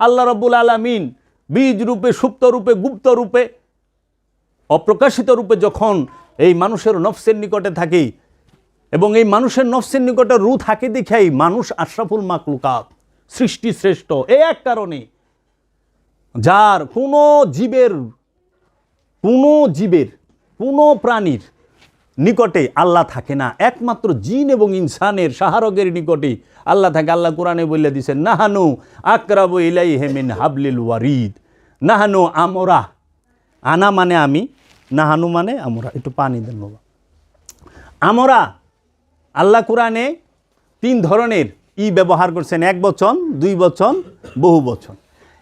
আল্লাহ রব্বুল আলমিন বীজ রূপে, সুপ্ত রূপে, গুপ্ত রূপে, অপ্রকাশিত রূপে যখন এই মানুষের নফসের নিকটে থাকে এবং এই মানুষের নফসের নিকটে রু থাকে দেখেই মানুষ আশরাফুল মাকলুকাত, সৃষ্টি শ্রেষ্ঠ। এই এক কারণে যার কোনো জীবের কোনো জীবের, কোনো প্রাণীর নিকটে আল্লাহ থাকে না। একমাত্র জিন এবং ইনসানের সাহারগের নিকটে আল্লাহ থাকে। আল্লাহ কোরআনে বলে দিছে নাহানু আকরাবু ইলাই হেমিন হাবলিল ওয়ারিদ। নাহানু আমরা। আনা মানে আমি, নাহানু মানে আমরা। একটু পানি দেন বাবা। আমরা, আল্লাহ কোরআনে তিন ধরনের ই ব্যবহার করছেন। এক বচন, দুই বচন, বহু বচন।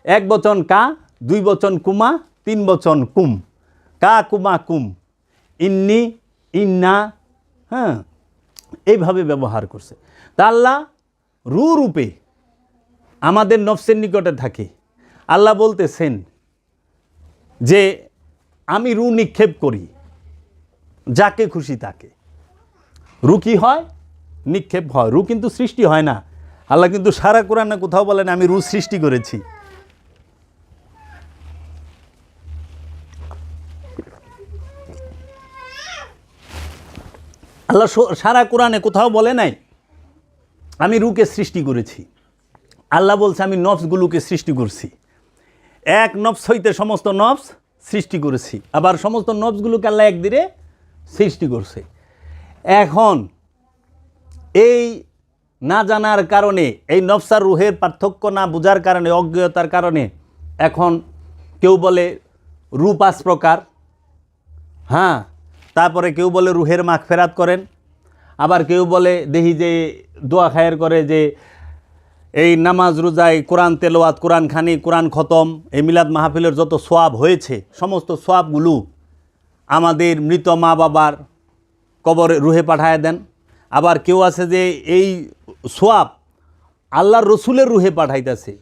এক বচন কা, দুই বচন কুমা, তিন বচন কুম। কা কুমা কুম। ইন্নি ইন্না হ্যাঁ এইভাবে ব্যবহার করছে। তা আল্লাহ রু রূপে আমাদের নফসের নিকটে থাকে। আল্লাহ বলতেছেন যে, আমি রু নিক্ষেপ করি, যাকে খুশি তাকে। রু কি হয়? নিক্ষেপ হয়। রু কিন্তু সৃষ্টি হয় না। আল্লাহ কিন্তু সারা কোরআনে কোথাও বলেন, আমি রু সৃষ্টি করেছি। আল্লাহ সারা কোরআনে কোথাও বলে নাই, আমি রুকে সৃষ্টি করেছি। আল্লাহ বলছে, আমি নফসগুলোকে সৃষ্টি করছি। এক নফস হইতে সমস্ত নফস সৃষ্টি করেছি, আবার সমস্ত নফসগুলোকে আল্লাহ একদিনে সৃষ্টি করছে। এখন এই না জানার কারণে, এই নফসার রুহের পার্থক্য না বোঝার কারণে, অজ্ঞতার কারণে এখন কেউ বলে রু পাঁচ প্রকার। হ্যাঁ তারপরে কেউ বলে রুহের মাখ ফেরাত করেন, আবার কেউ বলে দেখি যে দোয়া খায়ের করে যে এই নামাজ রোজায় কোরআন তেলোয়াত কোরআন খানি, কোরআন খতম, এই মিলাদ মাহফিলের যত সোয়াব হয়েছে, সমস্ত সোয়াবগুলো আমাদের মৃত মা বাবার কবরে রুহে পাঠায় দেন। আবার কেউ আছে যে এই সোয়াব আল্লাহর রসুলের রুহে পাঠাইতেছে,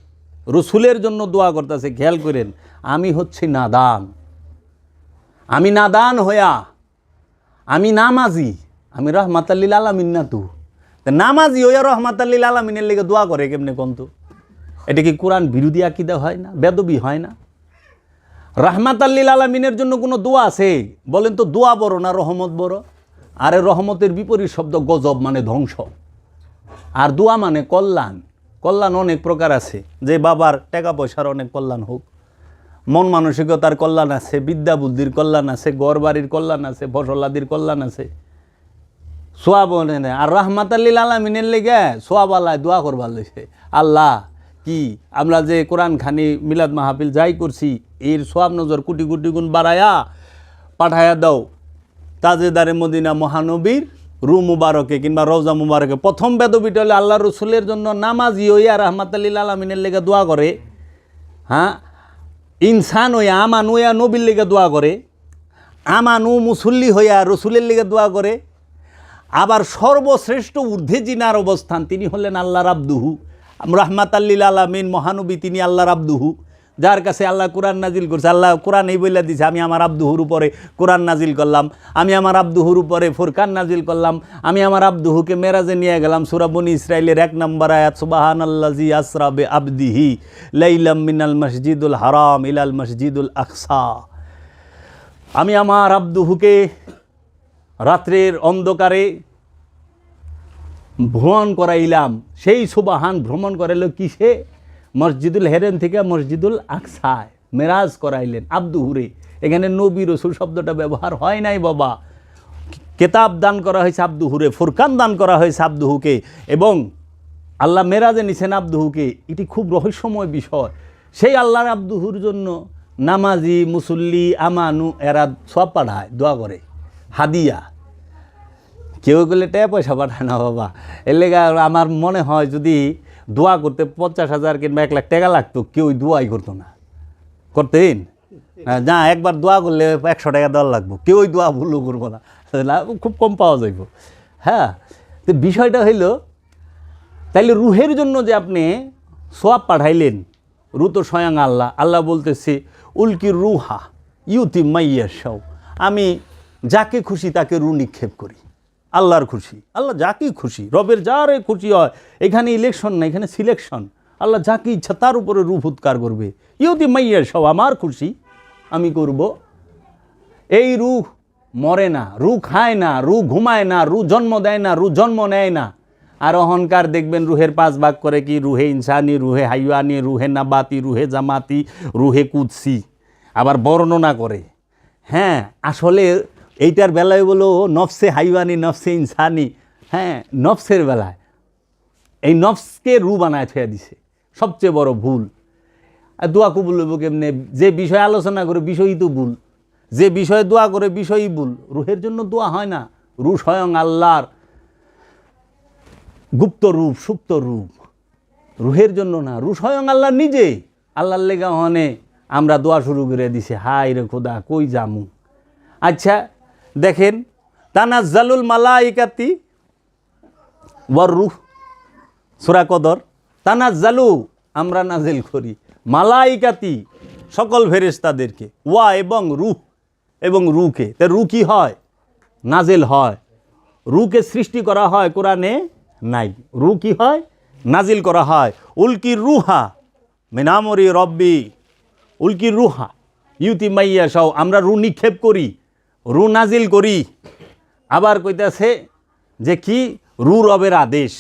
রসুলের জন্য দোয়া করতেছে, খেয়াল করেন, আমি হচ্ছি নাদান। আমি নাদান হইয়া আমি নামাজি, আমি রহমাতাল্লিল আলামিন না তু। নামাজি হইয়া রহমাতাল্লিল আলামিনের লেগে দোয়া করে কেমনে কন্তু এটা কি কোরআন বিরোধী আকিদা হয় না, বেদবি হয় না? রাহমাত আল্লিল আলমিনের জন্য কোনো দোয়া আছে? বলেন তো দোয়া বড় না রহমত বড়? আরে রহমতের বিপরীত শব্দ গজব মানে ধ্বংস। আর দোয়া মানে কল্যাণ। কল্যাণ অনেক প্রকার আছে। যে বাবার টাকা পয়সার অনেক কল্যাণ হোক মন মানসিকতার কল্যাণ আছে, বিদ্যা বুদ্ধির কল্যাণ আছে গড় বাড়ির কল্যাণ আছে ফসলাদির কল্যাণ আছে। সোয়াব আর রহমাত আল্লিল আলমিনের লেগে সোয়াব আল্লাহ দোয়া করবার লইছে আল্লাহ, কি? আমরা যে কোরআন খানি মিলাদ মাহফিল যাই করছি, এর সোয়াব নজর কোটি কোটি গুণ বাড়ায়া পাঠায়া দাও। তাজেদারে মদিনা মহানবীর রু মুবারকে কিংবা রওজা মুবারকে। প্রথম বেদবিটা হলে আল্লাহ রসুলের জন্য নামাজি হইয়া রহমাত আল্লিল আলমিনের লেগে দোয়া করে। হ্যাঁ? ইনসান হইয়া আমা হইয়া নবীর লেগে দোয়া করে, আমানু মুসল্লি হইয়া রসুলের লেগে দোয়া করে, আবার সর্বশ্রেষ্ঠ ঊর্ধ্বে জিনার অবস্থান তিনি হলেন আল্লাহ রাবদুহু রহমাত আল্লিল আলমিন মহানবী তিনি আল্লাহ রাবদুহু। যার কাছে আল্লাহ কোরআন নাজিল করছে, আল্লাহ কোরআন এই বইলা দিছে, আমি আমার আব্দুহুর উপরে কোরআন নাজিল করলাম, আমি আমার আব্দুহুর উপরে ফুরকান নাজিল করলাম, আমি আমার আব্দুহুকে মেরাজে নিয়ে গেলাম সুরাবনি ইসরায়েলের এক নম্বর আয়াত সুবাহান আল্লাজি আসরাবে আবদিহি লাইলাম মিনাল মসজিদুল হারাম ইলাল মসজিদুল আকসা। আমি আমার আব্দুহুকে রাত্রের অন্ধকারে ভ্রমণ করাইলাম, সেই সুবাহান ভ্রমণ করাইল কিসে? মসজিদুল হেরেন থেকে মসজিদুল আকসায় মেরাজ করাইলেন আব্দুহুরে এখানে নবী রসুল শব্দটা ব্যবহার হয় নাই বাবা। কেতাব দান করা হয়েছে আব্দুহুরে ফুরকান দান করা হয়েছে আব্দুহুকে এবং আল্লাহ মেরাজে নিছেন আব্দুহুকে এটি খুব রহস্যময় বিষয়। সেই আল্লাহর আব্দুহুর জন্য নামাজি, মুসল্লি, আমানু এরা সব পাঠায়, দোয়া করে। হাদিয়া। কেউ গেলে টাকা পয়সা পাঠায় না বাবা। এর লেগে আমার মনে হয় যদি দোয়া করতে পঞ্চাশ হাজার কিংবা এক লাখ টাকা লাগতো কেউ দোয়াই করতো না। করতেন? হ্যাঁ, যা একবার দোয়া করলে একশো টাকা দেওয়ার লাগবো কেউই দোয়া ভুলও করব না। খুব কম পাওয়া যাইব। হ্যাঁ তো বিষয়টা হইল তাইলে রুহের জন্য যে আপনি সোয়াব পাঠাইলেন রু তো স্বয়ং আল্লাহ। আল্লাহ বলতেছে উল্কি রুহা ইউতি মাইয়া সাও আমি যাকে খুশি তাকে রু নিক্ষেপ করি। আল্লাহর খুশি। আল্লাহ যাকেই খুশি, রবের যারে খুশি হয়, এখানে ইলেকশন না, এখানে সিলেকশন আল্লাহ যাকে ইচ্ছা তার উপরে রূপ উৎকার করবে। ইউতি মাইয়া সব, আমার খুশি, আমি করব। এই রুহ মরে না রু খায় না রু ঘুমায় না রু জন্ম দেয় না রু জন্ম নেয় না। আর অহংকার দেখবেন রুহের পাঁচ ভাগ করে কি? রুহে ইনসানি, রুহে হাইওয়ানি, রুহে নাবাতি, রুহে জামাতি, রুহে কুৎসি আবার বর্ণনা করে। হ্যাঁ আসলে এইটার বেলায় বলো, নফসে হাইওয়ানি, নফসে ইনসানি হ্যাঁ নফসের বেলায়। এই নফসকে রু বানায় থুয়া দিছে, সবচেয়ে বড় ভুল। আর দোয়া কবুল কেমনে? যে বিষয় আলোচনা করে বিষয়ই তো ভুল। যে বিষয়ে দোয়া করে বিষয়ই ভুল। রুহের জন্য দোয়া হয় না। রু স্বয়ং আল্লাহর গুপ্ত রূপ, সুপ্ত রূপ। রুহের জন্য না, রু স্বয়ং আল্লাহ নিজে। আল্লাহর লেগা হনে আমরা দোয়া শুরু করে দিছে হাই রে খোদা, কই জামু আচ্ছা দেখেন, তানাজ্জালুল মালাইকাতি ওয়ার রুহ, সুরা কদর, তানাজ্জালু, আমরা নাজিল করি, মালাইকাতি সকল ফেরেশতাদেরকে, ওয়া এবং রুহ এবং রুকে। তা রু কি হয়? নাজেল হয়। রুকে সৃষ্টি করা হয় কোরআনে নাই। রু কি হয়? নাজিল করা হয়। উল্কি রুহা মিনামরি রব্বি, উল্কি রুহা, ইউতি মাইয়া সহ আমরা রু নিক্ষেপ করি। রু নাজিল করি। আবার কইতাছে যে কি? রু রবের আদেশ।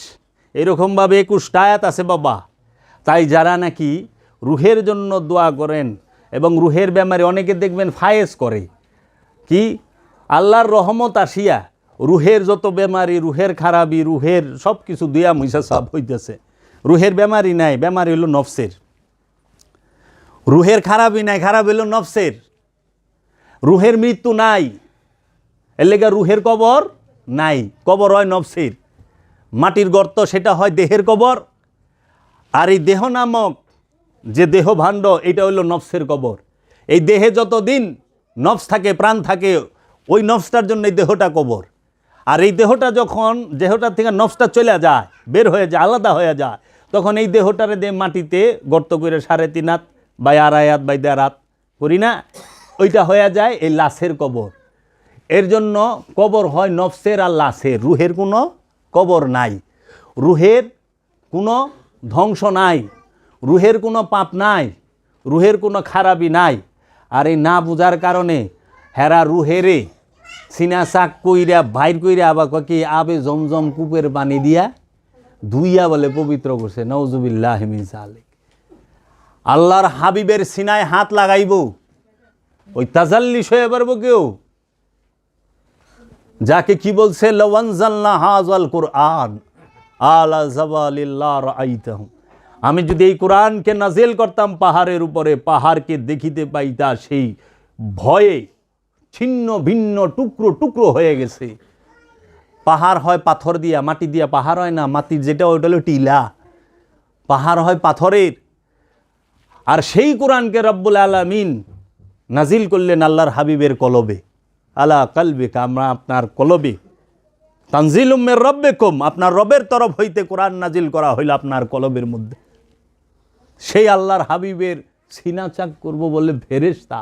এরকমভাবে একুশটা আয়াত আছে বাবা। তাই যারা নাকি রুহের জন্য দোয়া করেন এবং রুহের ব্যামারে অনেকে দেখবেন ফায়েজ করে। কি? আল্লাহর রহমত আসিয়া রুহের যত বেমারি রুহের খারাপি, রুহের সব কিছু দুয়া মুইসা সব হইতেছে। রুহের বেমারি নাই বেমারি হলো নফসের। রুহের খারাপই নাই, খারাপ হলো নফসের। রুহের মৃত্যু নাই। এর লেগা রুহের কবর নাই। কবর হয় নফসের মাটির গর্ত সেটা হয় দেহের কবর। আর এই দেহ নামক যে দেহ ভাণ্ড, এটা হইল নফসের কবর। এই দেহে যতদিন নফস থাকে, প্রাণ থাকে, ওই নফসটার জন্য এই দেহটা কবর। আর এই দেহটা যখন, দেহটা থেকে নফসটা চলে যায়, বের হয়ে যায়, আলাদা হয়ে যায়, তখন এই দেহটারে দে মাটিতে গর্ত করে সাড়ে তিন হাত বা আড়াই হাত বা দেড় হাত করি না। ওইটা হয়ে যায় এই লাশের কবর। এর জন্য কবর হয় নফসের আর লাশের। রুহের কোনো কবর নাই। রুহের কোনো ধ্বংস নাই। রুহের কোনো পাপ নাই। রুহের কোনো খারাপি নাই। আর এই না বুঝার কারণে হেরা রুহেরে সিনা শাক কইরা, বাইর কইরা আবার কি আবে জমজম কূপের পানি দিয়া ধুইয়া বলে পবিত্র করছে। নওজুবিল্লাহ মিন জালিক আল্লাহর হাবিবের সিনায় হাত লাগাইব। ওই তাজাল্লিশ হয়ে পারব কেউ? যাকে কি বলছে? কোরআন, আলা আমি যদি এই কোরআনকে নাজেল করতাম পাহাড়ের উপরে, পাহাড়কে দেখিতে পাইতা সেই ভয়ে ছিন্ন ভিন্ন টুকরো টুকরো হয়ে গেছে। পাহাড় হয় পাথর দিয়া, মাটি দিয়া পাহাড় হয় না মাটির যেটা ওইটা হলো টিলা। পাহাড় হয় পাথরের। আর সেই কোরআনকে রব্বুল আলামিন নাজিল করলেন আল্লাহর হাবিবের কলবে। আলা কালবে আমরা আপনার কলবে। তানজিল উম্মের রব্বে কম আপনার রবের তরফ হইতে কোরআন নাজিল করা হইল আপনার কলবের মধ্যে। সেই আল্লাহর হাবিবের সিনা চাক করব বলে ফেরেশতা,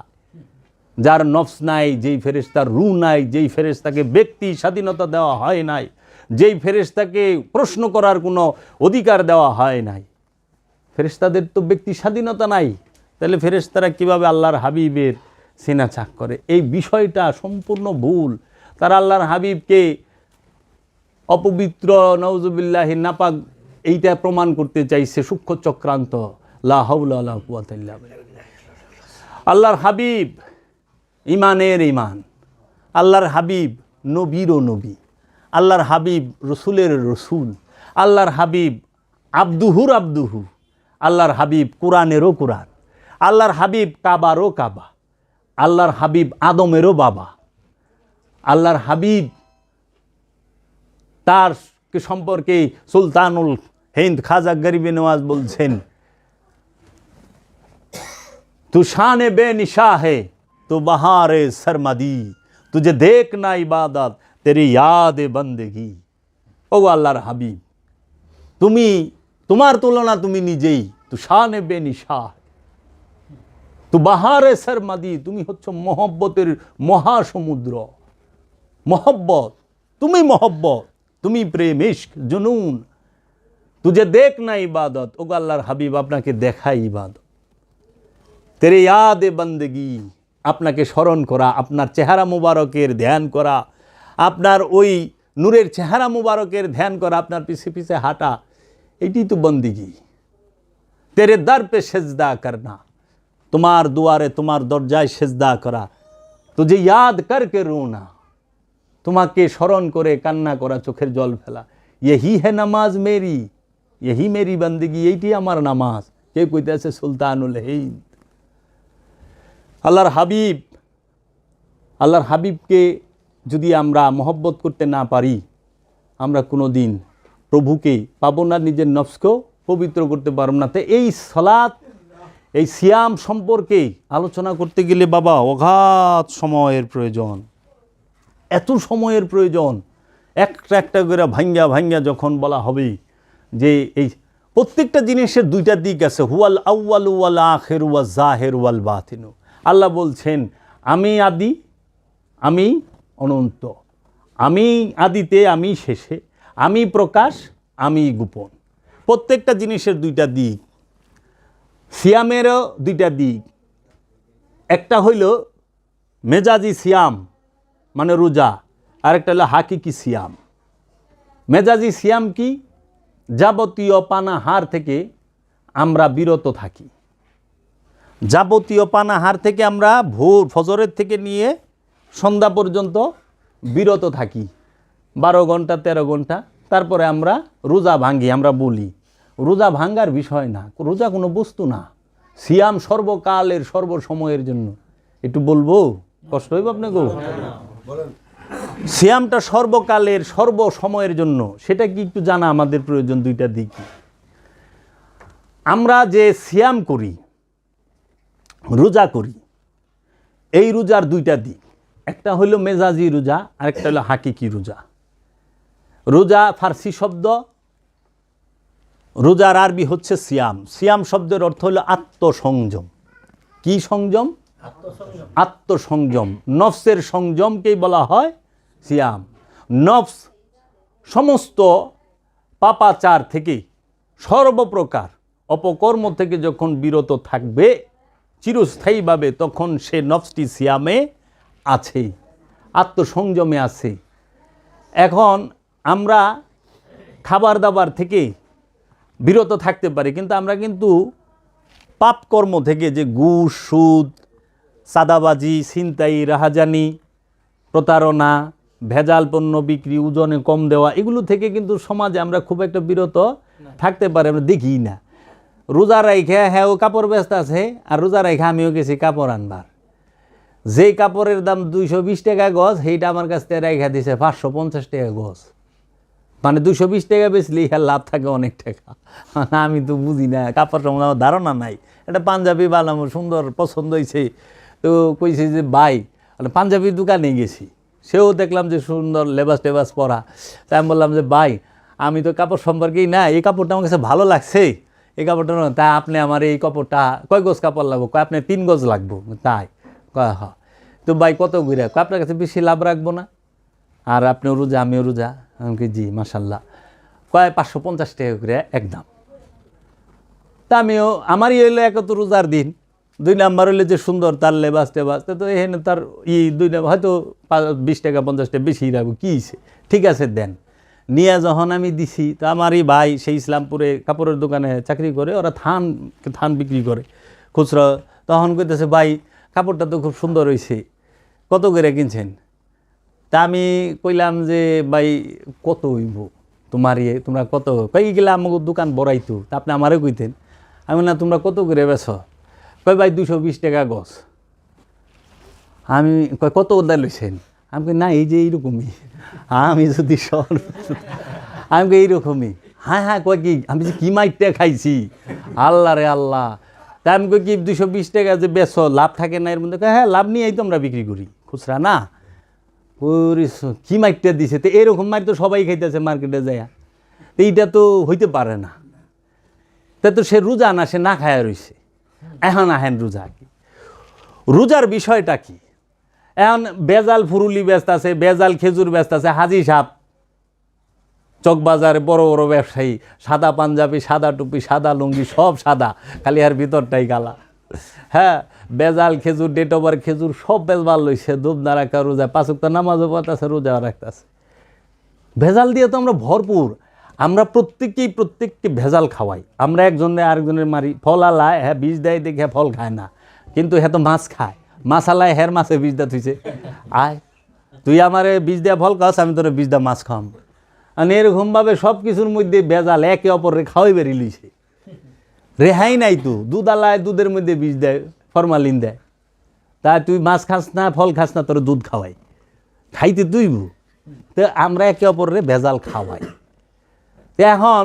যার নফস নাই, যেই ফেরেশতার রু নাই, যেই ফেরেশতাকে ব্যক্তি স্বাধীনতা দেওয়া হয় নাই, যেই ফেরেশতাকে প্রশ্ন করার কোনো অধিকার দেওয়া হয় নাই। ফেরেশতাদের তো ব্যক্তি স্বাধীনতা নাই, তাহলে ফেরেশতারা কীভাবে আল্লাহর হাবিবের সিনা চাক করে। এই বিষয়টা সম্পূর্ণ ভুল। তারা আল্লাহর হাবিবকে অপবিত্র নওজুবিল্লাহি নাপাক এইটা প্রমাণ করতে চাইছে সূক্ষ্ম চক্রান্ত। আল্লাহর হাবিব ইমানের ইমান। আল্লাহর হাবিব নবীরও নবী। আল্লাহর হাবিব রসুলের রসুল। আল্লাহর হাবিব আব্দুহুর আব্দুহু। আল্লাহর হাবিব কোরআনেরও কোরআন। আল্লাহর হাবিব কাবারও কাবা। আল্লাহর হাবিব আদমেরও বাবা। আল্লাহর হাবিব তার সম্পর্কে সুলতানুল হিন্দ খাজা গরিবে নওয়াজ বলছেন, তুষানে বে নিশা হে তো বাহারে শর্মাদি তুঝে দেখ না ইবাদত, তেরি ইয়াদে বন্দেগি। ও আল্লাহর হাবিব, তুমি, তোমার তুলনা তুমি নিজেই, তুষানে বে নিশা হে তু বাহারে সরমাদি তুমি হচ্ছ মহব্বতের মহাসমুদ্র। মহব্বত, তুমি মহব্বত, তুমি প্রেম জুনুন। তুঝে দেখ না ইবাদত, ওগো আল্লাহর হাবিব আপনাকে দেখাই ইবাদত। তেরে ইয়াদে বন্দগি, আপনাকে স্মরণ করা, আপনার চেহারা মুবারকের ধ্যান করা, আপনার ওই নূরের চেহারা মুবারকের ধ্যান করা, আপনার পিছে পিছে হাঁটা, এটি তো বন্দিগি। তেরে দর পে সেজদা করনা। তোমার দুয়ারে তোমার দরজায় সেজদা করা। তো যে ইয়াদ করকে রুনা? তোমাকে স্মরণ করে কান্না করা, চোখের জল ফেলা। ইহি হে নামাজ মেরি ইহি মেরি বন্দিগি, এইটি আমার নামাজ। কে কইতে আছে সুলতানুল হিন্দ। আল্লাহর হাবিব, আল্লাহর হাবিবকে যদি আমরা মহব্বত করতে না পারি, আমরা কোনো দিন প্রভুকে পাবো না, নিজের নফসকেও পবিত্র করতে পারব না। তো এই সলাৎ এই সিয়াম সম্পর্কে আলোচনা করতে গেলে বাবা, অগাধ সময়ের প্রয়োজন। এত সময়ের প্রয়োজন, একটা একটা করে ভাঙ্গা ভাঙ্গা যখন বলা হবে যে এই প্রত্যেকটা জিনিসের দুইটা দিক আছে, হুয়াল আউয়াল ওয়াল আখের ওয়া জাহের ওয়াল বাতিনু। আল্লাহ বলছেন, আমি আদি, আমি অনন্ত। আমি আদিতে, আমি শেষে। আমি প্রকাশ, আমি গোপন। প্রত্যেকটা জিনিসের দুইটা দিক। সিয়ামেরও দুইটা দিক। একটা হইল মেজাজি সিয়াম মানে রোজা। আরেকটা হলো হাকিকি সিয়াম। মেজাজি সিয়াম কি? যাবতীয় পানাহার থেকে আমরা বিরত থাকি। যাবতীয় পানাহার থেকে আমরা ভোর ফজরের থেকে নিয়ে সন্ধ্যা পর্যন্ত বিরত থাকি। বারো ঘণ্টা, তেরো ঘণ্টা, তারপরে আমরা রোজা ভাঙ্গি আমরা বলি। রোজা ভাঙ্গার বিষয় না, রোজা কোনো বস্তু না। সিয়াম সর্বকালের সর্বসময়ের জন্য। একটু বলব? কষ্ট হইব আপনাকে? সিয়ামটা সর্বকালের সর্বসময়ের জন্য। সেটা কি একটু জানা আমাদের প্রয়োজন দুইটা দিক? আমরা যে সিয়াম করি, রোজা করি, এই রোজার দুইটা দিক। একটা হলো মেজাজি রোজা, আরেকটা হলো হাকিকি রোজা। রোজা ফার্সি শব্দ রোজার আরবি হচ্ছে সিয়াম। সিয়াম শব্দের অর্থ হলো আত্মসংযম। কি সংযম? আত্মসংযম। নফসের সংযমকেই বলা হয় সিয়াম। নফস সমস্ত পাপাচার থেকে সর্বপ্রকার অপকর্ম থেকে যখন বিরত থাকবে, চিরস্থায়ীভাবে তখন সে নফসটি সিয়ামে আছে, আত্মসংযমে আছে। এখন আমরা খাবার দাবার থেকে বিরত থাকতে পারি কিন্তু আমরা কিন্তু পাপকর্ম থেকে যে ঘুষ সুদ সাদাবাজি ছিনতাই রাহাজানি প্রতারণা ভেজাল পণ্য বিক্রি ওজনে কম দেওয়া এগুলো থেকে কিন্তু সমাজে আমরা খুব একটা বিরত থাকতে পারি আমরা দেখি না। রোজা রাইখে হ্যাঁ ও কাপড় ব্যস্ত আছে আর রোজা রাইখে আমিও গেছি কাপড় আনবার। যেই কাপড়ের দাম দুইশো বিশ টাকা গজ সেইটা আমার কাছ থেকে রাইখা দিছে পাঁচশো পঞ্চাশ টাকা গজ। মানে দুশো বিশ টাকা বেচলে হ্যাঁ লাভ থাকে অনেক টাকা। মানে আমি তো বুঝি না, কাপড় সম্বন্ধে আমার ধারণা নাই। এটা পাঞ্জাবি বানাম, সুন্দর, পছন্দ হয়েছে তো কইছে যে, ভাই মানে পাঞ্জাবির দোকানে গেছি। সেও দেখলাম যে সুন্দর লেবাস টেবাস পরা। তাই আমি বললাম যে, ভাই, আমি তো কাপড় সম্পর্কেই না, এই কাপড়টা আমার কাছে ভালো লাগছে। এই কাপড়টা না, তা আপনি আমার এই কাপড়টা কয় গজ কাপড় লাগবো? কয়, আপনি তিন গজ লাগবো। তাই, কয় হ তো ভাই, কত ঘুরে আপনার কাছে বেশি লাভ রাখব না। আর আপনিও রোজা, আমিও রোজা। আমি কি জি মাসাল্লাহ কয়, পাঁচশো পঞ্চাশ টাকা করে একদম। তা আমিও, আমারই হইল এক তো রোজার দিন। দুই নাম্বার হইলে যে সুন্দর, তার লেবাস টেবাস। তা এখানে তার ই দুই নাম্বার, হয়তো বিশ টাকা, পঞ্চাশ টাকা বেশি রাখব কী? ঠিক আছে, দেন। নিয়ে যখন আমি দিছি, তো আমারই ভাই, সেই ইসলামপুরে কাপড়ের দোকানে চাকরি করে, ওরা থান থান বিক্রি করে, খুচরো। তখন কইতেছে, ভাই, কাপড়টা তো খুব সুন্দর হয়েছে কত করে কিনছেন? তা আমি কইলাম যে ভাই কত হইব? তোমার ইয়ে তোমরা কত? কই গেলে আমাকে দোকান বড়াইতো তা আপনি আমারে কইতেন। আমি না তোমরা কত করে বেছ কই ভাই দুশো বিশ টাকা গছ। আমি কই কত ওদা লইছেন? আমি কই না এই যে এইরকমই। আমি যদি শহর আমি কই এইরকমই। হ্যাঁ হ্যাঁ কয় কি আমি যে কি মাইটটা খাইছি? আল্লাহ রে আল্লাহ। তা আমি কই কি দুশো বিশ টাকা যে বেছ লাভ থাকে না? এর মধ্যে কয়, হ্যাঁ লাভ নিয়েই তো আমরা বিক্রি করি। খুচরা না। কি মাইটটা দিছে? তো এরকম মাইট তো সবাই খাইতেছে মার্কেটে যায়। তো এইটা তো হইতে পারে না। তা তো সে রোজা না, সে না খায়া রইছে। এখন আহেন রোজা কি? রোজার বিষয়টা কি? এখন বেজাল ফুরুলি ব্যস্ত আছে, বেজাল খেজুর ব্যস্ত আছে, হাজি সাপ চকবাজারে বড় বড় ব্যবসায়ী, সাদা পাঞ্জাবি, সাদা টুপি, সাদা লুঙ্গি, সব সাদা, খালি আর ভিতরটাই গালা হ্যাঁ বেজাল খেজুর ডেট ওভার খেজুর সব বেজবাল লইছে দুধ না রাখা রোজা পাঁচক নামাজও পড়তেছে রোজা রাখতেছে ভেজাল দিয়ে তো আমরা ভরপুর। আমরা প্রত্যেককেই প্রত্যেককে ভেজাল খাওয়াই। আমরা একজনে আরেকজনের মারি, ফল আলায় হ্যাঁ বীজ দেয়, দেখে ফল খায় না। কিন্তু হ্যাঁ তো মাছ খায়। মাছ আলায় হ্যার মাছে বীজ দা থুইছে। আয়, তুই আমারে বীজ দেওয়া ফল খাস আমি তোর বীজ দা মাছ খাম মানে এরকমভাবে সব কিছুর মধ্যে ভেজাল একে অপরে খাওয়াই বেরিয়ে লইছে রেহাই নাই তো। দুধ আলায় দুধের মধ্যে বীজ দেয়। ফরমালিন দেয়। তা তুই মাছ খাস না, ফল খাস না, তোর দুধ খাওয়াই। খাইতে তুইব তো আমরা একে অপরের ভেজাল খাওয়াই। তো এখন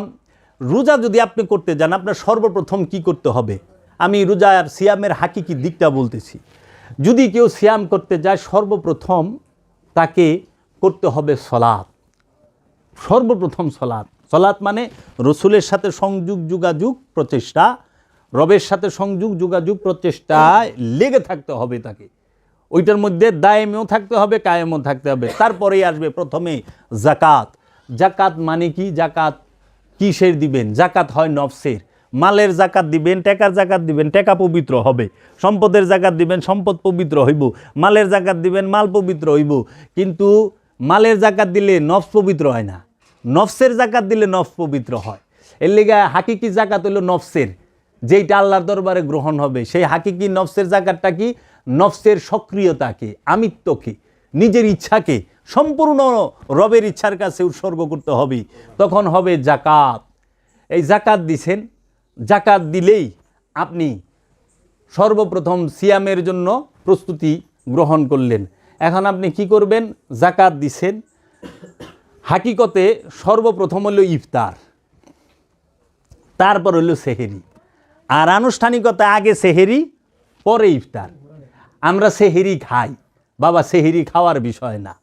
রোজা যদি আপনি করতে যান, আপনার সর্বপ্রথম কি করতে হবে? আমি রোজার সিয়ামের হাকিকি দিকটা বলতেছি। যদি কেউ সিয়াম করতে যায়, সর্বপ্রথম তাকে করতে হবে সলাৎ। সর্বপ্রথম সলাৎ। সলাৎ মানে রসুলের সাথে সংযোগ, যোগাযোগ, প্রচেষ্টা রবের সাথে সংযোগ, যোগাযোগ প্রচেষ্টায় লেগে থাকতে হবে তাকে। ওইটার মধ্যে দায়েমেও থাকতে হবে, কায়েমও থাকতে হবে। তারপরেই আসবে প্রথমে জাকাত। জাকাত মানে কি? জাকাত কিসের দিবেন? জাকাত হয় নফসের। মালের জাকাত দিবেন, টাকার জাকাত দিবেন, টাকা পবিত্র হবে। সম্পদের জাকাত দিবেন, সম্পদ পবিত্র হইব। মালের জাকাত দিবেন, মাল পবিত্র হইব। কিন্তু মালের জাকাত দিলে নফস পবিত্র হয় না। নফসের জাকাত দিলে নফস পবিত্র হয়। এর লেগে হাকিকি জাকাত হইল নফসের। যেইটা আল্লাহর দরবারে গ্রহণ হবে, সেই হাকিকি নফসের জাকাতটা কি? নফসের সক্রিয়তাকে আমিত্বকে নিজের ইচ্ছাকে সম্পূর্ণ রবের ইচ্ছার কাছে উৎসর্গ করতে হবে। তখন হবে জাকাত। এই জাকাত দিছেন। জাকাত দিলেই আপনি সর্বপ্রথম সিয়ামের জন্য প্রস্তুতি গ্রহণ করলেন। এখন আপনি কি করবেন? জাকাত দিছেন। হাকিকতে সর্বপ্রথম হলো ইফতার। তারপর হলো সেহেরি। আর আনুষ্ঠানিকতা আগে সেহেরি, পরে ইফতার। আমরা সেহেরি খাই। বাবা, সেহেরি খাওয়ার বিষয় না।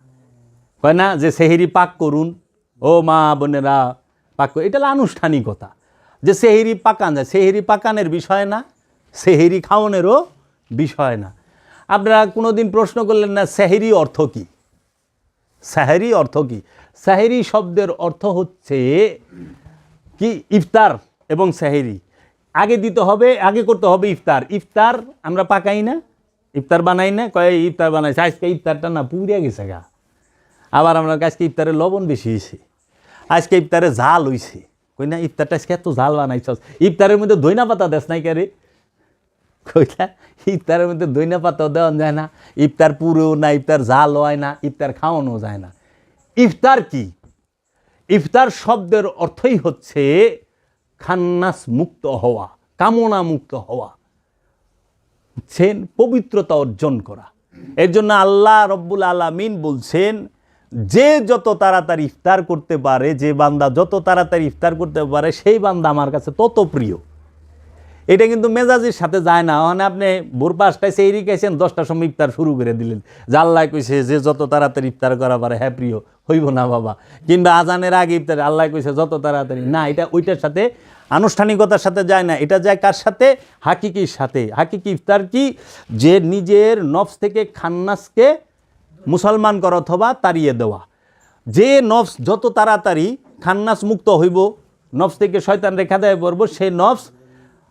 কয় না? যে সেহেরি পাক করুন। ও মা বোনেরা, পাক এটা আনুষ্ঠানিকতা। যে সেহেরি পাকান যায়, সেহেরি পাকানের বিষয় না, সেহেরি খাওয়ানোরও বিষয় না। আপনারা কোনো দিন প্রশ্ন করলেন না, সেহেরি অর্থ কী? সাহেরি অর্থ কী? সাহেরি শব্দের অর্থ হচ্ছে কি? ইফতার এবং সাহেরি। আগে দিতে হবে, আগে করতে হবে ইফতার। ইফতার আমরা পাকাই না, ইফতার বানাই না, কয় ইফতার বানাইছে, আজকে ইফতারটা না পুড়িয়া গেছে গা। আবার আমরা আজকে ইফতারে লবণ বেশি হয়েছে, আজকে ইফতারে ঝাল হইছে। কই না, ইফতারটা আজকে এত ঝাল বানাইছ ইফতারের মধ্যে দইনা পাতা দেশ নাই কে কইলা ইফতারের মধ্যে দইনা পাতাও দেওয়া যায় না, ইফতার পুরো না, ইফতার জাল হয় না, ইফতার খাওয়ানো যায় না। ইফতার কি? ইফতার শব্দের অর্থই হচ্ছে খান্নাস মুক্ত হওয়া, কামনা মুক্ত হওয়া বুঝছেন পবিত্রতা অর্জন করা। এর জন্য আল্লাহ রব্বুল আলমিন বলছেন, যে যত তাড়াতাড়ি ইফতার করতে পারে, যে বান্দা যত তাড়াতাড়ি ইফতার করতে পারে, সেই বান্দা আমার কাছে তত প্রিয়। এটা কিন্তু মেজাজির সাথে যায় না। মানে আপনি ভোর পাঁচটায় সেই রিখাইছেন দশটার সময় ইফতার শুরু করে দিলেন। আল্লাহ কইছে যে যত তাড়াতাড়ি ইফতার করা পারে হ্যাঁ প্রিয়, হইব না বাবা। কিংবা আজানের আগে ইফতার, আল্লাহ কইছে যত তাড়াতাড়ি। না, এটা ওইটার সাথে, আনুষ্ঠানিকতার সাথে যায় না। এটা যায় কার সাথে? হাকিকির সাথে। হাকিকি ইফতার কি? যে নিজের নফস থেকে খান্নাসকে মুসলমান করা অথবা তাড়িয়ে দেওয়া। যে নফস যত তাড়াতাড়ি খান্নাস মুক্ত হইব, নফস থেকে শয়তান রেখা দেয় পড়ব সেই নফস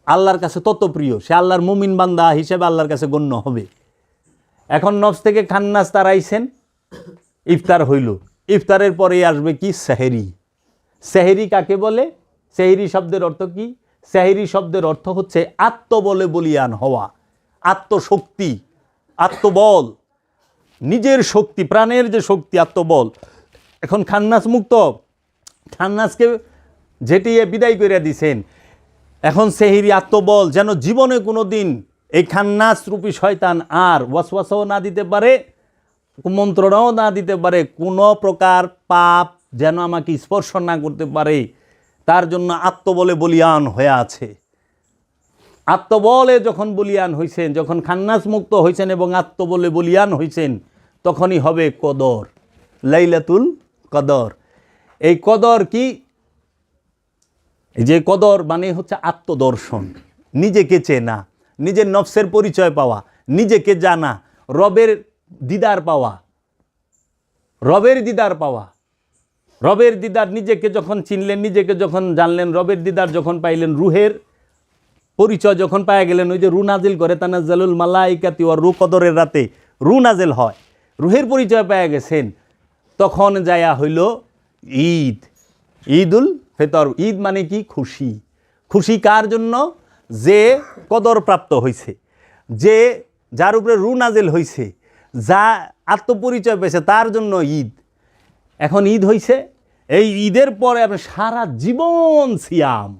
আল্লাহর কাছে তত প্রিয় সে আল্লাহর মুমিন বান্দা হিসেবে আল্লাহর কাছে গণ্য হবে। এখন নফস থেকে খান্নাস তারাইছেন ইফতার হইল। ইফতারের পরে আসবে কি? সেহেরি। সেহেরি কাকে বলে? সেহেরি শব্দের অর্থ কি? সেহেরি শব্দের অর্থ হচ্ছে আত্মবলে বলিয়ান হওয়া, আত্মশক্তি, আত্মবল, নিজের শক্তি, প্রাণের যে শক্তি, আত্মবল। এখন খান্নাস মুক্ত। খান্নাসকে ঝেটিয়ে বিদায় করে দিছেন এখন সেহিরি আত্মবল, যেন জীবনে কোনো দিন এই খান্নাস রূপী শয়তান আর ওয়াসওয়াসাও না দিতে পারে মন্ত্রণাও না দিতে পারে, কোনো প্রকার পাপ যেন আমাকে স্পর্শ না করতে পারে, তার জন্য আত্মবলে বলিয়ান হয়ে আছে। আত্মবলে যখন বলিয়ান হয়েছেন যখন খান্নাস মুক্ত হয়েছেন এবং আত্মবলে বলিয়ান হয়েছেন তখনই হবে কদর, লাইলাতুল কদর। এই কদর কি? যে কদর মানে হচ্ছে আত্মদর্শন। নিজেকে চেনা, নিজের নফসের পরিচয় পাওয়া, নিজেকে জানা, রবের দিদার পাওয়া, রবের দিদার পাওয়া। রবের দিদার নিজেকে যখন চিনলেন, নিজেকে যখন জানলেন, রবের দিদার যখন পাইলেন রুহের পরিচয় যখন পাওয়া গেলেন, ওই যে রু নাজিল করে, তানাজ্জালুল মালাইকাতি ও রু কদরের রাতে রু নাজিল হয়। রুহের পরিচয় পাওয়া গেছেন, তখন যায়া হইল ঈদ। ঈদুল ফেতর, ঈদ মানে কি? খুশি। খুশি কার জন্য? যে কদর প্রাপ্ত হয়েছে যে যার উপরে রু নাজিল হয়েছে যা আত্মপরিচয় পেয়েছে, তার জন্য ঈদ। এখন ঈদ হয়েছে এই ঈদের পরে আপনি সারা জীবন সিয়াম।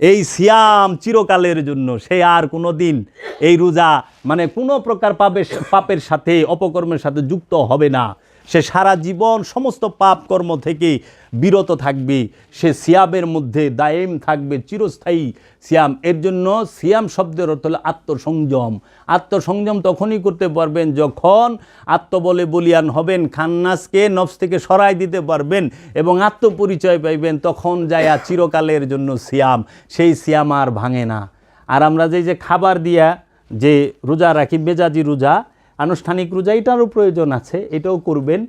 এই সিয়াম চিরকালের জন্য। সে আর কোনো দিন এই রোজা মানে কোনো প্রকার পাপের পাপের সাথে, অপকর্মের সাথে যুক্ত হবে না। সে সারা জীবন সমস্ত পাপ কর্ম থেকে বিরত থাকবে। সে সিয়ামের মধ্যে দায়েম থাকবে, চিরস্থায়ী সিয়াম। এর জন্য সিয়াম শব্দের অর্থ হলো আত্মসংযম। আত্মসংযম তখনই করতে পারবেন যখন আত্মবলে বলিয়ান হবেন, খান্নাসকে নফস থেকে সরাই দিতে পারবেন এবং আত্মপরিচয় পাইবেন, তখন যায়া চিরকালের জন্য সিয়াম। সেই সিয়াম আর ভাঙে না। আর আমরা যে যে খাবার দিয়া যে রোজা রাখি বেজাজি রোজা আনুষ্ঠানিক রোজা এটারও প্রয়োজন আছে, এটাও করবেন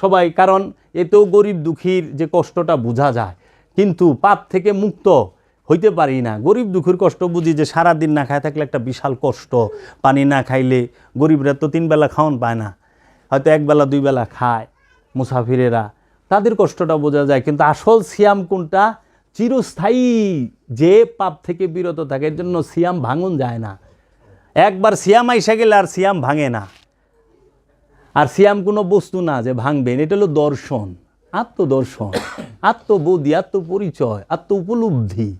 সবাই, কারণ এতেও গরিব দুঃখীর যে কষ্টটা বোঝা যায়। কিন্তু পাপ থেকে মুক্ত হইতে পারি না। গরিব দুঃখীর কষ্ট বুঝি যে সারা দিন না খায় থাকলে একটা বিশাল কষ্ট। পানি না খাইলে গরিবরা তো তিন বেলা খাওয়ান পায় না। হয়তো একবেলা দুই বেলা খায় মুসাফিরেরা। তাদের কষ্টটা বোঝা যায়, কিন্তু আসল সিয়াম কোনটা? চিরস্থায়ী যে পাপ থেকে বিরত থাকে, এর জন্য সিয়াম ভাঙন যায় না। একবার সিয়াম আইসা গেলে আর সিয়াম ভাঙে না। আর সিয়াম কোনো বস্তু না যে ভাঙবেন, এটা হলো দর্শন, আত্মদর্শন, আত্মবোধি, আত্মপরিচয় আত্ম উপলব্ধি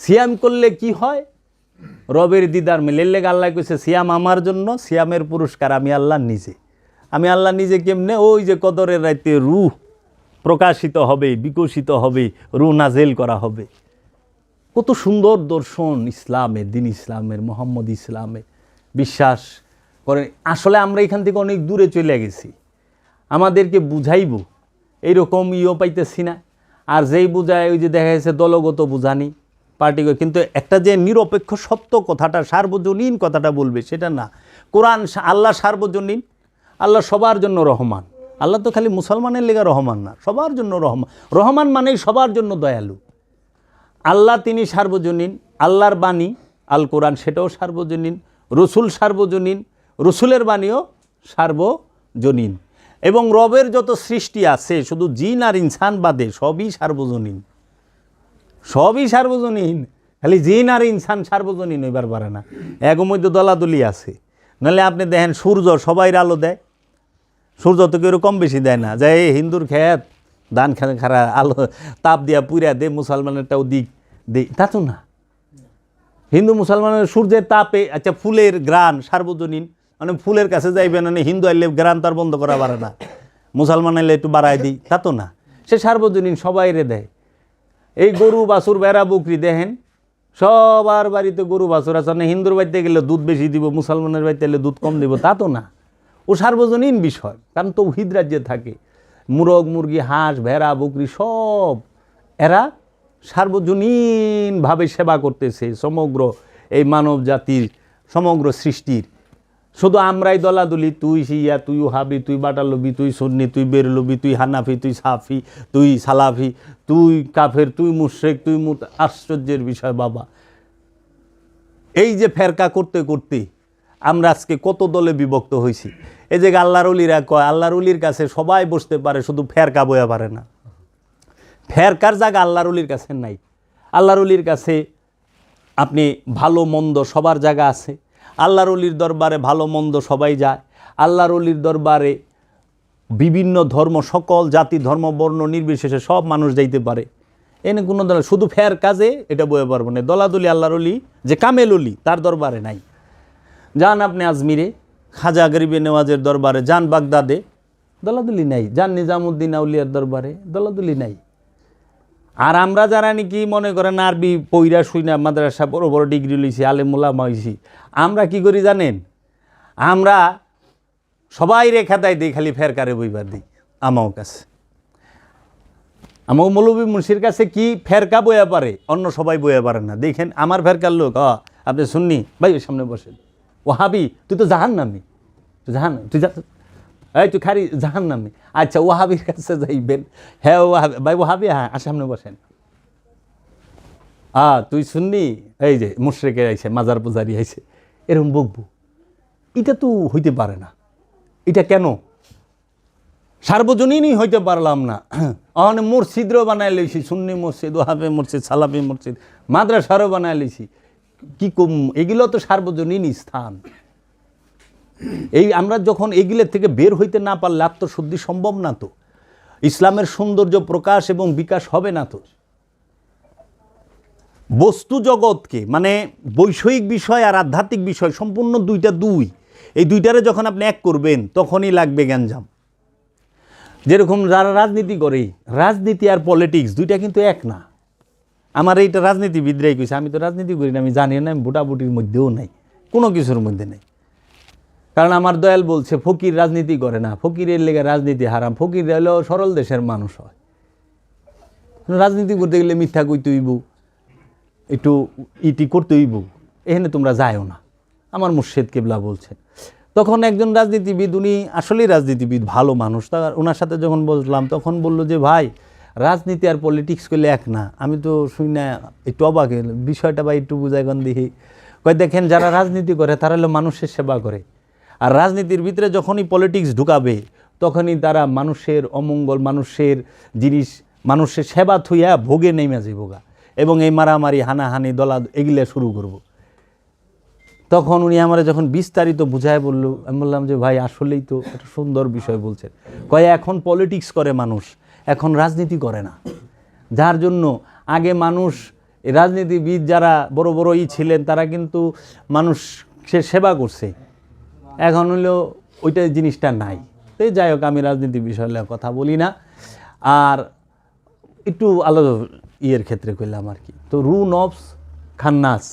সিয়াম করলে কি হয়? রবের দিদার মেলে আল্লাহ কইছে, সিয়াম আমার জন্য, সিয়ামের পুরস্কার আমি আল্লাহ নিজে। আমি আল্লাহ নিজে কেমনে? ওই যে কদরের রাইতে রুহ প্রকাশিত হবে, বিকশিত হবে রু নাজেল করা হবে। কত সুন্দর দর্শন ইসলামের দিন ইসলামের মোহাম্মদ ইসলামের বিশ্বাস করেন, আসলে আমরা এখান থেকে অনেক দূরে চলে গেছি। আমাদেরকে বুঝাইব এইরকম ইও পাইতেছি না। আর যেই বুঝায়, ওই যে দেখা যাচ্ছে দলগত বুঝানি, পার্টি কিন্তু একটা যে নিরপেক্ষ সত্য কথাটা, সার্বজনীন কথাটা বলবে, সেটা না। কোরআন আল্লাহ সার্বজনীন, আল্লাহ সবার জন্য রহমান। আল্লাহ তো খালি মুসলমানের লেগা রহমান না, সবার জন্য রহমান। রহমান মানেই সবার জন্য দয়ালু। আল্লাহ তিনি সার্বজনীন, আল্লাহর বাণী, আল কোরআন সেটাও সার্বজনীন, রসুল সার্বজনীন, রসুলের বাণীও সার্বজনীন। এবং রবের যত সৃষ্টি আছে, শুধু জিন আর ইনসান বাদে সবই সার্বজনীন। সবই সার্বজনীন, খালি জিন আর ইনসান সার্বজনীন এবার পারে না। এক মধ্যে দলাদলি আছে। নাহলে আপনি দেখেন সূর্য সবাই আলো দেয়। সূর্য তো কেউ কম বেশি দেয় না। যে হিন্দুর খেত, ধান খারা আলো, তাপ দিয়া পুরা দে, মুসলমানেরটাও দিক। দে তা তো না। হিন্দু মুসলমানের সূর্যের তাপে আচ্ছা ফুলের গ্রান সার্বজনীন মানে ফুলের কাছে যাইবেন মানে হিন্দু আইলে গ্রান তার বন্ধ করা পারে না। মুসলমান আইলে একটু বাড়ায় দিই তা তো না। সে সার্বজনীন সবাইরে দেয়। এই গরু, বাছুর বেড়া বকরি দেখেন, সবার বাড়িতে গরু, বাছুর আছে। মানে হিন্দুর বাড়িতে গেলে দুধ বেশি দিব, মুসলমানের বাড়িতে গেলে দুধ কম দিব তা তো না। ও সার্বজনীন বিষয়, কারণ তৌহিদ রাজ্যে থাকে। মুরগ, মুরগি, হাঁস, ভেড়া, বকরি সব, এরা সার্বজনীনভাবে সেবা করতেছে সমগ্র এই মানব জাতির সমগ্র সৃষ্টির। শুধু আমরাই দলাদলি, তুই সিয়া তুই হাবি তুই বাটালবি, তুই সন্নি, তুই বেরলবি, তুই হানাফি, তুই সাফি, তুই সালাফি, তুই কাফের, তুই মুশ্রেক, তুই মুত, আশ্চর্যের বিষয় বাবা। এই যে ফেরকা করতে করতে আমরা আজকে কত দলে বিভক্ত হয়েছি। এই যে আল্লাহর উলিরা কয়, আল্লাহর উলির কাছে সবাই বসতে পারে, শুধু ফেরকা বয়া পারে না। ফেরকার জায়গা আল্লাহর উলির কাছে নাই। আল্লাহর উলির কাছে আপনি ভালো, মন্দ সবার জায়গা আছে। আল্লাহর অলির দরবারে ভালো, মন্দ সবাই যায়। আল্লাহর অলির দরবারে বিভিন্ন ধর্ম, সকল জাতি, ধর্ম, বর্ণ, নির্বিশেষে সব মানুষ যাইতে পারে। এনে কোনো দল শুধু ফের কাজে এটা বয়ে পারব না। দলাদলি আল্লাহর অলি, যে কামেল অলি, তার দরবারে নাই। যান আপনি আজমিরে, খাজা গরিবে নেওয়াজের দরবারে, যান বাগদাদে। দলাদলি নাই। যান নিজামুদ্দিন আউলিয়ার দরবারে, দলাদলি নাই। আর আমরা যারা নাকি মনে করেন আরবি পইরা শুইনা মাদ্রাসা বড় বড় ডিগ্রি লইছি আলেমুলামা হইছি, আমরা কি করি জানেন? আমরা সবাই রেখা দেয় দিই, খালি ফেরকারে বইবার দিই আমার কাছে। আমার মৌলবী মুন্সির কাছে কি ফেরকা বইয়া পারে, অন্য সবাই বইয়া পারে না। দেখেন, আমার ফেরকার লোক হ আপনি শুননি? ভাই সামনে বসেন। ও হাবি তুই তো জাহান নামি তুই জাহান তুই এই, তুই খারি জাহান নামে আচ্ছা ওহাবির কাছে যাইবেন। হ্যাঁ ওহাবি ভাই ওহাবি হ্যাঁ আর সামনে বসেন। আ, তুই শুননি? এই যে মুশ্রেকে আইছে, মাজার পূজারি আইছে। এরকম বকবো। এটা তো হইতে পারে না। এটা কেন? সার্বজনীনই হইতে পারলাম না। অনে মসজিদও বানায় লইছি, সুন্নি মসজিদ ওহাবে মসজিদ সালাফি মসজিদ মাদ্রাসারও বানায় লইছি। কি কম? এগুলো তো সার্বজনীন স্থান। এই আমরা যখন এগুলোর থেকে বের হইতে না পারলে আত্মশুদ্ধি সম্ভব না তো। ইসলামের সৌন্দর্য প্রকাশ এবং বিকাশ হবে না তো। বস্তু জগৎকে মানে বৈষয়িক বিষয় আর আধ্যাত্মিক বিষয়, সম্পূর্ণ দুইটা দুই। এই দুইটারে যখন আপনি এক করবেন, তখনই লাগবে গ্যাঞ্জাম। যেরকম যারা রাজনীতি করে, রাজনীতি আর পলিটিক্স দুইটা কিন্তু এক না। আমার এইটা রাজনীতিবিদরাই কইছে, আমি তো রাজনীতি করি না, আমি জানি না, আমি ভোটাভুটির মধ্যেও নাই, কোনো কিছুর মধ্যে নেই। কারণ আমার দয়াল বলছে, ফকির রাজনীতি করে না, ফকিরের লেগে রাজনীতি হারাম, ফকির হলো সরল দেশের মানুষ হয়। রাজনীতি করতে গেলে মিথ্যা কইতে হইব, একটু ইটি করতে হইব, এখানে তোমরা যায়ও না, আমার মুর্শেদ কেবলা বলছে। তখন একজন রাজনীতিবিদ, উনি আসলেই রাজনীতিবিদ, ভালো মানুষ, তা ওনার সাথে যখন বসলাম, তখন বলল যে, ভাই, রাজনীতি আর পলিটিক্স করলে এক না। আমি তো শুনি না, একটু অবাক বিষয়টা বা একটু বুঝাই দেখি। কয়, দেখেন, যারা রাজনীতি করে, তারা হলো মানুষের সেবা করে। আর রাজনীতির ভিতরে যখনই পলিটিক্স ঢুকাবে, তখনই তারা মানুষের অমঙ্গল, মানুষের জিনিস, মানুষের সেবা থুইয়া ভোগে নেমে যাইবগা এবং এই মারামারি, হানাহানি দলা এগুলো শুরু করব। তখন উনি আমার যখন বিস্তারিত বুঝায় বলল, আমি বললাম যে, ভাই, আসলেই তো একটা সুন্দর বিষয় বলছেন। কয়ে, এখন পলিটিক্স করে মানুষ, এখন রাজনীতি করে না। যার জন্য আগে মানুষ রাজনীতিবিদ যারা বড় বড় ই ছিলেন, তারা কিন্তু মানুষ সে সেবা করছে। এখন হলো ওইটা জিনিসটা নাই। তো যাই হোক, আমি রাজনীতি বিষয়ে কথা বলি না। আর একটু আলাদা ইয়ের ক্ষেত্রে করলাম আর কি। তো রু নবস খান্নাস